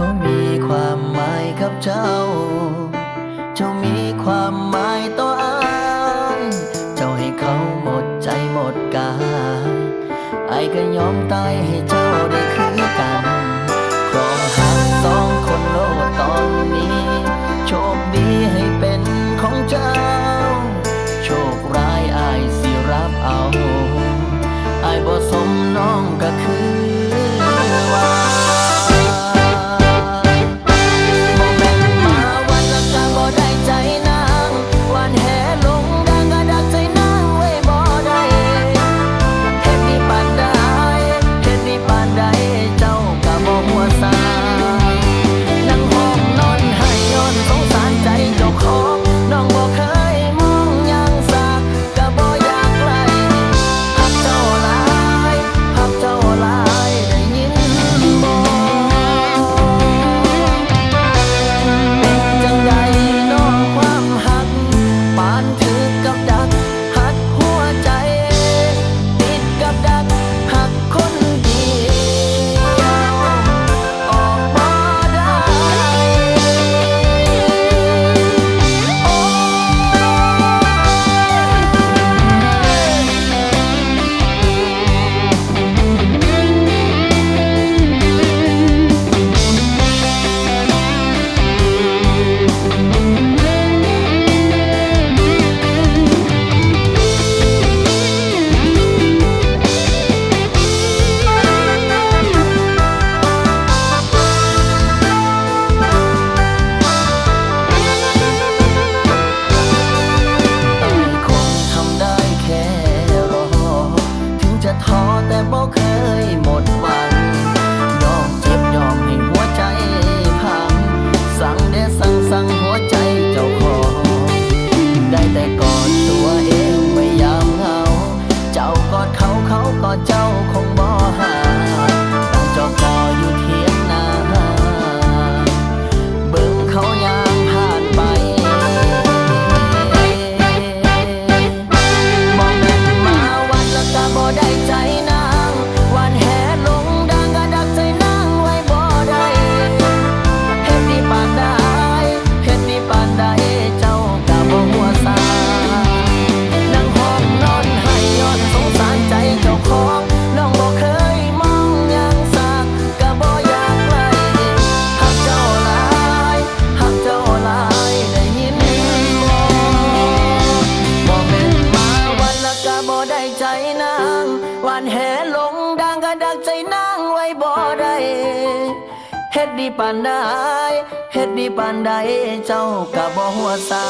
เขามีความหมายกับเจ้า เจ้ามีความหมายต่ออายเจ้าให้เขาหมดใจหมดกายไอก็ยอมตายให้เจ้าได้คือกันครองหักต้องคนโลกตอนนี้ โชคดีให้เป็นของเจ้า โชคร้ายอสิรับเอา ไอบ่สมน้องก็คือ ปานใดเฮ็ดดีปันได้เจ้าก็บ่หัวซา